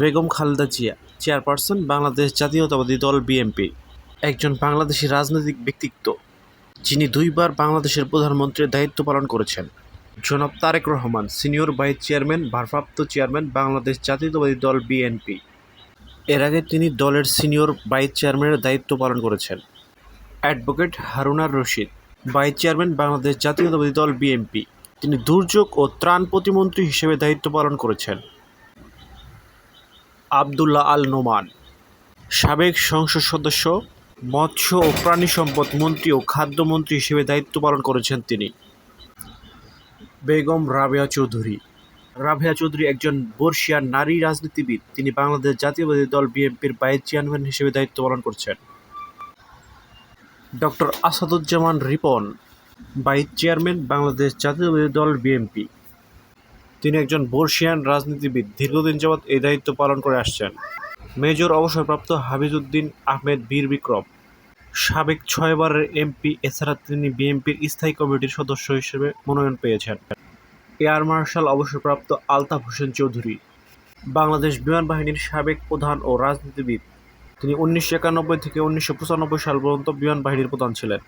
Begum Khaleda Zia, chairperson, Bangladesh জাতীয়তাবাদী দল BNP. একজন বাংলাদেশি রাজনৈতিক ব্যক্তিত্ব, যিনি দুইবার বাংলাদেশের প্রধানমন্ত্রীর দায়িত্ব পালন করেছেন। জনাব Tarek Rahman, senior vice chairman, ভারপ্রাপ্ত চেয়ারম্যান, বাংলাদেশ জাতীয়তাবাদী দল বিএনপি। এর আগে তিনি দলের সিনিয়র ভাইস চেয়ারম্যানের দায়িত্ব পালন করেছেন। Advocate Harunar Rashid, vice chairman, Bangladesh জাতীয়তাবাদী দল বিএনপি। তিনি দুর্যোগ ও ত্রাণ প্রতিমন্ত্রী হিসেবে দায়িত্ব পালন করেছেন। আবদুল্লাহ আল নোমান। সাবেক সংসদ সদস্য, মৎস্য ও প্রাণী সম্পদ মন্ত্রী ও খাদ্যমন্ত্রী হিসেবে দায়িত্ব পালন করেছেন তিনি। বেগম রাবেয়া চৌধুরী। রাবেয়া চৌধুরী একজন বর্ষিয়ান নারী রাজনীতিবিদ। তিনি বাংলাদেশ জাতীয়বাদী দল বিএনপির ভাইস চেয়ারম্যান হিসেবে দায়িত্ব পালন করছেন। Doctor Asaduzzaman Ripon, vice chairman Bangladesh জাতীয়বাদী দল বিএনপি। তিনি একজন বর্ষিয়ান রাজনীতিবিদ, দীর্ঘদিন যাবৎ এই দায়িত্ব পালন করে আসছেন। মেজর অবসরপ্রাপ্ত হাফিজউদ্দিন আহমেদ বীর বিক্রম। সাবেক ছয়বারের এমপি, এছাড়া তিনি বিএনপির স্থায়ী কমিটির সদস্য হিসেবে মনোনয়ন পেয়েছেন। এয়ার মার্শাল অবসরপ্রাপ্ত আলতাফ হোসেন চৌধুরী। বাংলাদেশ বিমান বাহিনীর সাবেক প্রধান ও রাজনীতিবিদ। তিনি উনিশশো একানব্বই থেকে উনিশশো পঁচানব্বই সাল পর্যন্ত বিমান বাহিনীর প্রধান ছিলেন।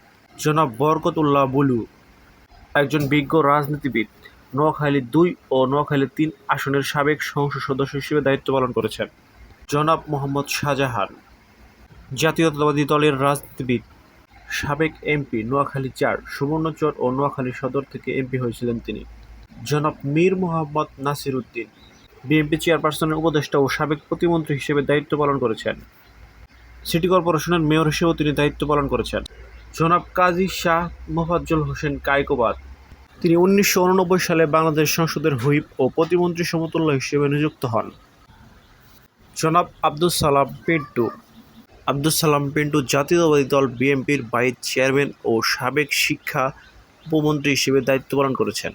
জনাব বরকতুল্লাহ বুলু, একজন বিজ্ঞ রাজনীতিবিদ। নোয়াখালী দুই ও নোয়াখালী তিন আসনের সাবেক সংসদ সদস্য হিসেবে দায়িত্ব পালন করেছেন। জনাব মোহাম্মদ শাহজাহান, জাতীয়তাবাদী দলের রাজনীতিবিদ, সাবেক এমপি নোয়াখালী চার, সুবর্ণচর ও নোয়াখালী সদর থেকে এমপি হয়েছিলেন তিনি। জনাব মীর মোহাম্মদ নাসির উদ্দিন, বিএনপি চেয়ারপারসনের উপদেষ্টা ও সাবেক প্রতিমন্ত্রী হিসেবে দায়িত্ব পালন করেছেন। সিটি কর্পোরেশনের মেয়র হিসেবেও তিনি দায়িত্ব পালন করেছেন। জনাব কাজী শাহ মোফাজ্জল হোসেন কায়কোবাদ তিনি উনিশশো উননব্বই সালে বাংলাদেশ সংসদের হুইপ ও প্রতিমন্ত্রী সমতুল্য হিসেবে নিযুক্ত হন। জনাব আব্দুল সালাম পিন্টু। আব্দুল সালাম পিন্টু জাতীয়তাবাদী দল বিএনপির ভাইস চেয়ারম্যান ও সাবেক শিক্ষা উপমন্ত্রী হিসেবে দায়িত্ব পালন করেছেন।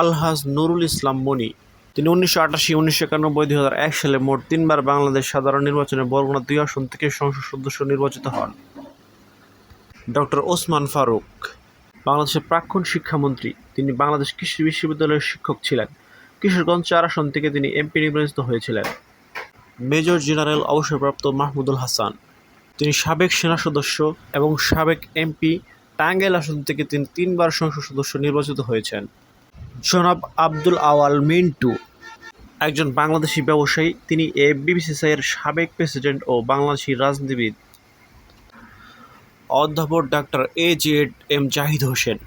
আলহাজ নুরুল ইসলাম মনি। তিনি উনিশশো আটাশি, উনিশশো একানব্বই, দুই হাজার এক সালে মোট তিনবার বাংলাদেশ সাধারণ নির্বাচনে বরগুনা দুই আসন থেকে সংসদ সদস্য নির্বাচিত হন। ডক্টর ওসমান ফারুক। বাংলাদেশের প্রাক্তন শিক্ষামন্ত্রী, তিনি বাংলাদেশ কৃষি বিশ্ববিদ্যালয়ের শিক্ষক ছিলেন। কিশোরগঞ্জ চার আসন থেকে তিনি এমপি নির্বাচিত হয়েছিলেন। মেজর জেনারেল অবসরপ্রাপ্ত মাহমুদুল হাসান, তিনি সাবেক সেনা সদস্য এবং সাবেক এমপি টাঙ্গাইল আসন থেকে তিনি তিনবার সংসদ সদস্য নির্বাচিত হয়েছেন। জনাব আব্দুল আওয়াল মিন্টু, একজন বাংলাদেশি ব্যবসায়ী, তিনি এ বিবিসিসিআইয়ের সাবেক প্রেসিডেন্ট ও বাংলাদেশি রাজনীতিবিদ। অধ্যাপক doctor A Z M Zahid Hossain.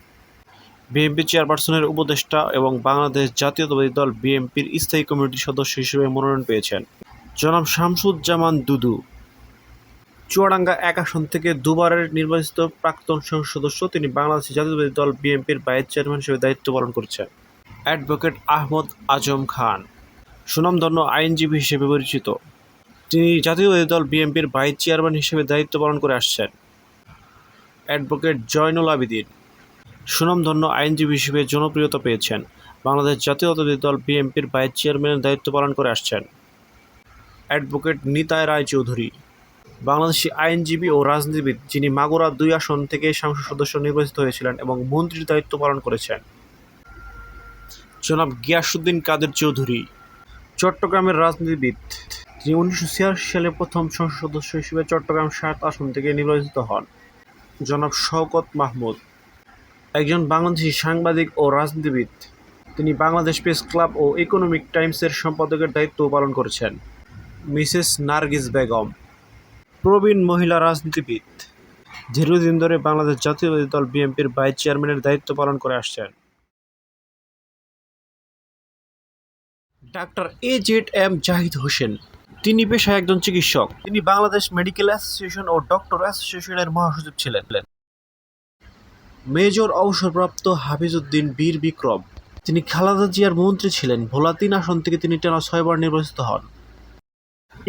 BNP চেয়ারপারসনের উপদেষ্টা এবং বাংলাদেশ জাতীয়তাবাদী দল বিএনপির স্থায়ী কমিটির সদস্য হিসেবে মনোনয়ন পেয়েছেন। জনাব শামসুজ্জামান দুদু। চুয়াডাঙ্গা এক আসন থেকে দুবারের নির্বাচিত প্রাক্তন সংসদ সদস্য, তিনি বাংলাদেশ জাতীয়তাবাদী দল বিএনপির ভাইস চেয়ারম্যান হিসেবে দায়িত্ব পালন করছেন। অ্যাডভোকেট আহমদ আজম খান, সুনামধন্য আইনজীবী হিসেবে পরিচিত। তিনি জাতীয়তাবাদী দল বিএনপির ভাইস চেয়ারম্যান হিসেবে দায়িত্ব পালন করে আসছেন। অ্যাডভোকেট জয়নুল আবিদিন। সুনামধন্য আইনজীবী হিসেবে জনপ্রিয়তা পেয়েছেন। বাংলাদেশ জাতীয়তাবাদী দল বিএনপির ভাইস চেয়ারম্যানের দায়িত্ব পালন করে আসছেন। অ্যাডভোকেট নিতায় রায় চৌধুরী। বাংলাদেশি আইনজীবী ও রাজনীতিবিদ যিনি মাগুরা দুই আসন থেকে সংসদ সদস্য নির্বাচিত হয়েছিলেন এবং মন্ত্রীর দায়িত্ব পালন করেছেন। জনাব গিয়াসুদ্দিন কাদের চৌধুরী। চট্টগ্রামের রাজনীতিবিদ তিনি উনিশশো ছিয়াশি সালে প্রথম সংসদ সদস্য হিসেবে চট্টগ্রাম সাত আসন থেকে নির্বাচিত হন। জনাব শওকত মাহমুদ। একজন বাংলাদেশি সাংবাদিক ও রাজনীতিবিদ, তিনি বাংলাদেশ প্রেস ক্লাব ও ইকোনমিক টাইমসের সম্পাদকের দায়িত্ব পালন করেছেন। মিসেস নার্গিস বেগম, প্রবীণ মহিলা রাজনীতিবিদ, দীর্ঘদিন ধরে বাংলাদেশ জাতীয়বাদী দল বিএনপির ভাইস চেয়ারম্যানের দায়িত্ব পালন করে আসছেন। Doctor A Z M Zahid Hossain তিনি পেশায় একজন চিকিৎসক। তিনি বাংলাদেশ মেডিকেল অ্যাসোসিয়েশন ও ডক্টর অ্যাসোসিয়েশনের মহাসচিব ছিলেন। মেজর অবসরপ্রাপ্ত হাফিজউদ্দিন বীর বিক্রম। তিনি খালাদা জিয়ার মন্ত্রী ছিলেন। ভোলা তিন আসন থেকে তিনি টানা ছয়বার নির্বাচিত হন।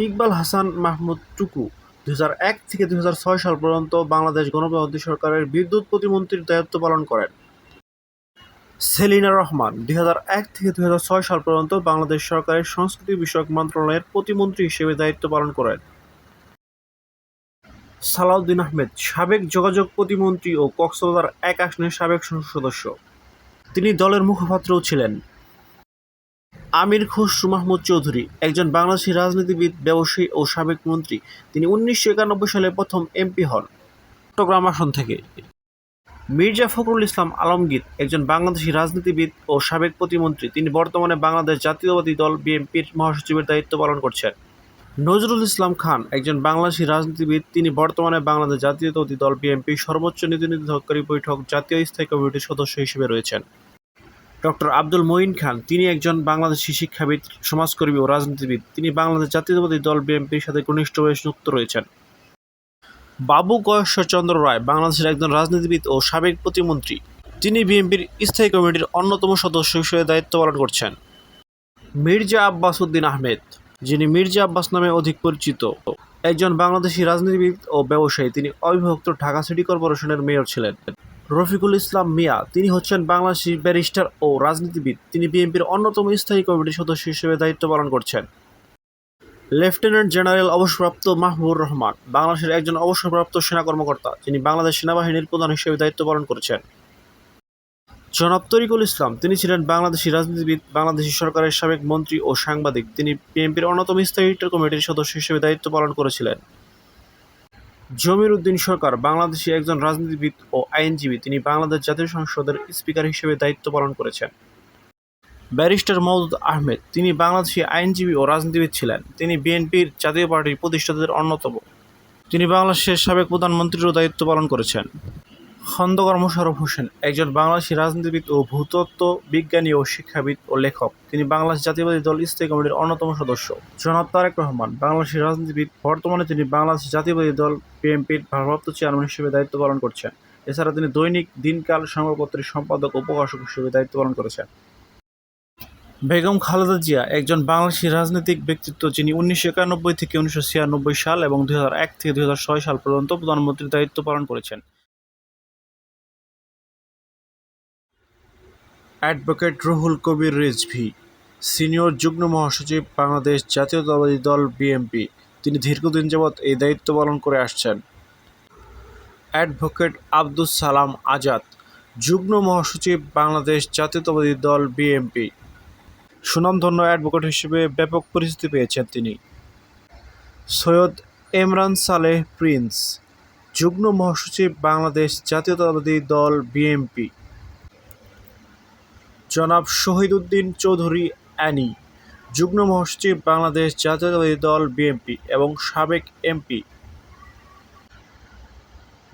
ইকবাল হাসান মাহমুদ টুকু দুই এক থেকে দুই হাজার ছয় সাল পর্যন্ত বাংলাদেশ গণপ্রজাতন্ত্রী সরকারের বিদ্যুৎ প্রতিমন্ত্রীর দায়িত্ব পালন করেন। সেলিনা রহমান, দুই থেকে দুই হাজার ছয় সাল পর্যন্ত বাংলাদেশ সরকারের সংস্কৃতি বিষয়ক মন্ত্রণালয়ের প্রতিমন্ত্রী হিসেবে দায়িত্ব পালন করেন। সালাউদ্দিন আহমেদ, সাবেক যোগাযোগ প্রতিমন্ত্রী ও কক্সবাজার এক আসনের সাবেক সংসদ সদস্য। তিনি দলের মুখপাত্রও ছিলেন। আমির খসরু মাহমুদ চৌধুরী, একজন বাংলাদেশী রাজনীতিবিদ, ব্যবসায়ী ও সাবেক মন্ত্রী। তিনি উনিশশো একানব্বই সালে প্রথম এমপি হন। চট্টগ্রাম আসন থেকে। মির্জা ফখরুল ইসলাম আলমগীর একজন বাংলাদেশী রাজনীতিবিদ ও সাবেক প্রতিমন্ত্রী। তিনি বর্তমানে বাংলাদেশ জাতীয়তাবাদী দল বিএনপির মহাসচিবের দায়িত্ব পালন করছেন। নজরুল ইসলাম খান একজন বাংলাদেশী রাজনীতিবিদ। তিনি বর্তমানে বাংলাদেশ জাতীয়তাবাদী দল বিএনপির সর্বোচ্চ নীতি নির্ধারণকারী বৈঠক জাতীয় স্থায়ী কমিটির সদস্য হিসেবে রয়েছেন। ডক্টর আব্দুল মঈন খান, তিনি একজন বাংলাদেশি শিক্ষাবিদ, সমাজকর্মী ও রাজনীতিবিদ। তিনি বাংলাদেশ জাতীয়তাবাদী দল বিএনপির সাথে ঘনিষ্ঠভাবে যুক্ত রয়েছেন। বাবু গয়েশ্বরচন্দ্র রায় বাংলাদেশের একজন রাজনীতিবিদ ও সাবেক প্রতিমন্ত্রী। তিনি বিএনপির স্থায়ী কমিটির অন্যতম সদস্য হিসেবে দায়িত্ব পালন করছেন। মির্জা আব্বাস উদ্দিন আহমেদ, যিনি মির্জা আব্বাস নামে অধিক পরিচিত, একজন বাংলাদেশি রাজনীতিবিদ ও ব্যবসায়ী, তিনি অবিভক্ত ঢাকা সিটি কর্পোরেশনের মেয়র ছিলেন। রফিকুল ইসলাম মিয়া, তিনি হচ্ছেন বাংলাদেশি ব্যারিস্টার ও রাজনীতিবিদ। তিনি বিএনপির অন্যতম স্থায়ী কমিটির সদস্য হিসেবে দায়িত্ব পালন করছেন। লেফটেন্যান্ট জেনারেল অবসরপ্রাপ্ত মাহবুবুর রহমান, বাংলাদেশের একজন অবসরপ্রাপ্ত সেনা কর্মকর্তা, যিনি বাংলাদেশ সেনাবাহিনীর প্রধান হিসেবে দায়িত্ব পালন করেছেন। জনাব তরিকুল ইসলাম, তিনি ছিলেন বাংলাদেশি রাজনীতিবিদ, বাংলাদেশি সরকারের সাবেক মন্ত্রী ও সাংবাদিক। তিনি বিএনপির অন্যতম স্থায়ী কমিটির সদস্য হিসেবে দায়িত্ব পালন করেছিলেন। জমির উদ্দিন সরকার, বাংলাদেশি একজন রাজনীতিবিদ ও আইনজীবী। তিনি বাংলাদেশ জাতীয় সংসদের স্পিকার হিসেবে দায়িত্ব পালন করেছেন। ব্যারিস্টার মওদুদ আহমেদ, তিনি বাংলাদেশি আইনজীবী ও রাজনীতিবিদ ছিলেন। তিনি বিএনপির জাতীয় পার্টির প্রতিষ্ঠাতাদের অন্যতম। তিনি বাংলাদেশের সাবেক প্রধানমন্ত্রীরও দায়িত্ব পালন করেছেন। খন্দকার মোশাররফ হোসেন একজন বাংলাদেশি রাজনীতিবিদ ও ভূতত্ত্ব বিজ্ঞানী ও শিক্ষাবিদ ও লেখক। তিনি বাংলাদেশ জাতীয়বাদী দল স্থায়ী কমিটির অন্যতম সদস্য। জনাব তারেক রহমান, বাংলাদেশি রাজনীতিবিদ। বর্তমানে তিনি বাংলাদেশ জাতীয়বাদী দল বিএনপির ভারপ্রাপ্ত চেয়ারম্যান হিসেবে দায়িত্ব পালন করছেন। এছাড়া তিনি দৈনিক দিনকাল সংবাদপত্রের সম্পাদক ও প্রকাশক হিসেবে দায়িত্ব পালন করেছেন। বেগম খালেদা জিয়া একজন বাংলাদেশি রাজনৈতিক ব্যক্তিত্ব যিনি উনিশশো একানব্বই থেকে উনিশশো ছিয়ানব্বই সাল এবং দুই এক থেকে দুই হাজার ছয় সাল পর্যন্ত প্রধানমন্ত্রীর দায়িত্ব পালন করেছেন। অ্যাডভোকেট রুহুল কবির রিজভী, সিনিয়র যুগ্ম মহাসচিব বাংলাদেশ জাতীয়তাবাদী দল বিএনপি, তিনি দীর্ঘদিন যাবৎ এই দায়িত্ব পালন করে আসছেন। অ্যাডভোকেট আব্দুস সালাম আজাদ, যুগ্ম মহাসচিব বাংলাদেশ জাতীয়তাবাদী দল বিএনপি সুনামধন্য অ্যাডভোকেট হিসেবে ব্যাপক পরিচিতি পেয়েছেন তিনি। সৈয়দ এমরান সালেহ প্রিন্স, যুগ্ম মহাসচিব বাংলাদেশ জাতীয়তাবাদী দল বিএনপি। জনাব শহীদ উদ্দিন চৌধুরী অ্যানি, যুগ্ম মহাসচিব বাংলাদেশ জাতীয়তাবাদী দল বিএনপি এবং সাবেক এমপি।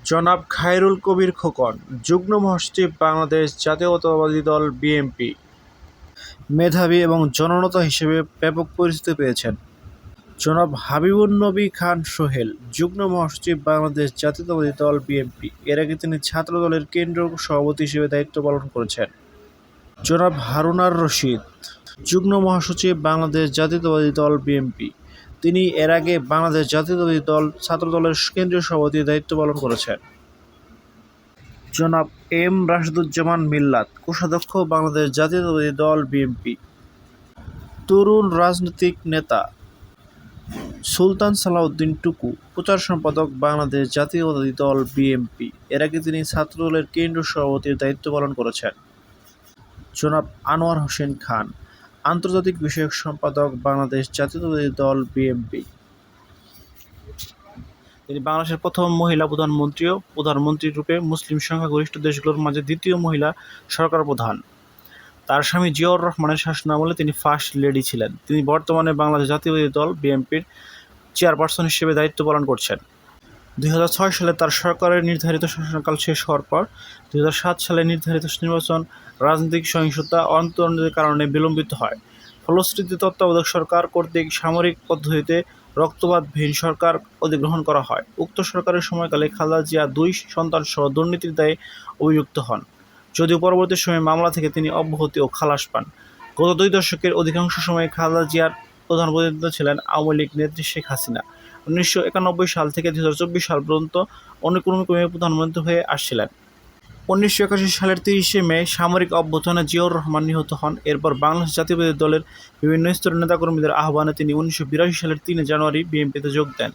জনাব খায়রুল কবির খোকন, যুগ্ম মহাসচিব বাংলাদেশ জাতীয়তাবাদী দল বিএনপি। মেধাবী এবং জননেতা হিসেবে ব্যাপক পরিচিতি পেয়েছেন। জনাব হাবিবুন নবী খান সোহেল, যুগ্ম মহাসচিব বাংলাদেশ জাতীয়তাবাদী দল বিএনপি। এর আগে তিনি ছাত্র দলের কেন্দ্রীয় সভাপতি হিসেবে দায়িত্ব পালন করেছেন। জনাব হারুনার রশিদ, যুগ্ম মহাসচিব বাংলাদেশ জাতীয়তাবাদী দল বিএনপি। তিনি এর আগে বাংলাদেশ জাতীয়তাবাদী দল ছাত্র দলের কেন্দ্রীয় সভাপতির দায়িত্ব পালন করেছেন। জনাব এম রাশিদুজ্জামান মিল্লাত, কোষাধ্যক্ষ, বাংলাদেশ জাতীয়তাবাদী দল, বিএনপি। তরুণ রাজনৈতিক নেতা সুলতান সালাউদ্দিন টুকু, প্রচার সম্পাদক, বাংলাদেশ জাতীয়তাবাদী দল, বিএনপি। এর আগে তিনি ছাত্রদলের কেন্দ্রীয় সভাপতির দায়িত্ব পালন করেছেন। জনাব আনোয়ার হোসেন খান, আন্তর্জাতিক বিষয়ক সম্পাদক, বাংলাদেশ জাতীয়তাবাদী দল, বিএনপি। তিনি বাংলাদেশের প্রথম মহিলা প্রধানমন্ত্রীও প্রধানমন্ত্রী রূপে মুসলিম সংখ্যাগরিষ্ঠ দেশগুলোর মাঝে দ্বিতীয় মহিলা সরকার প্রধান। তার স্বামী জিয়াউর রহমানের শাসনামলে তিনি ফার্স্ট লেডি ছিলেন। তিনি বর্তমানে বাংলাদেশ জাতীয়বাদী দল বিএনপির চেয়ারপারসন হিসেবে দায়িত্ব পালন করছেন। দুই হাজার ছয় সালে তার সরকারের নির্ধারিত শাসনকাল শেষ হওয়ার পর দুই হাজার সাত সালে নির্ধারিত নির্বাচন রাজনৈতিক সহিংসতা ও অন্তর্নির কারণে বিলম্বিত হয়। ফলশ্রুতি তত্ত্বাবধায়ক সরকার কর্তৃক সামরিক পদ্ধতিতে রক্তপাতবিহীন সরকার অধিগ্রহণ করা হয়। উক্ত সরকারের সময়কালে খালেদা জিয়া দুই সন্তানসহ দুর্নীতির দায়ে অভিযুক্ত হন। যদিও পরবর্তী সময়ে মামলা থেকে তিনি অব্যাহতি ও খালাস পান। গত দুই দশকের অধিকাংশ সময়ে খালেদা জিয়ার প্রধান প্রতিনিধিত্ব ছিলেন আওয়ামী লীগ নেত্রী শেখ হাসিনা। উনিশশো একানব্বই সাল থেকে দুই হাজার চব্বিশ সাল পর্যন্ত অনুক্রমে প্রধানমন্ত্রী হয়ে আসছিলেন। উনিশশো একাশি সালের তিরিশে মে সামরিক অভ্যুত্থানে জিয়াউর রহমান নিহত হন। এরপর বাংলাদেশ জাতীয়বাদী দলের বিভিন্ন স্তরের নেতাকর্মীদের আহ্বানে তিনি উনিশশো বিরাশি সালের তিনে জানুয়ারি বিএনপিতে যোগ দেন।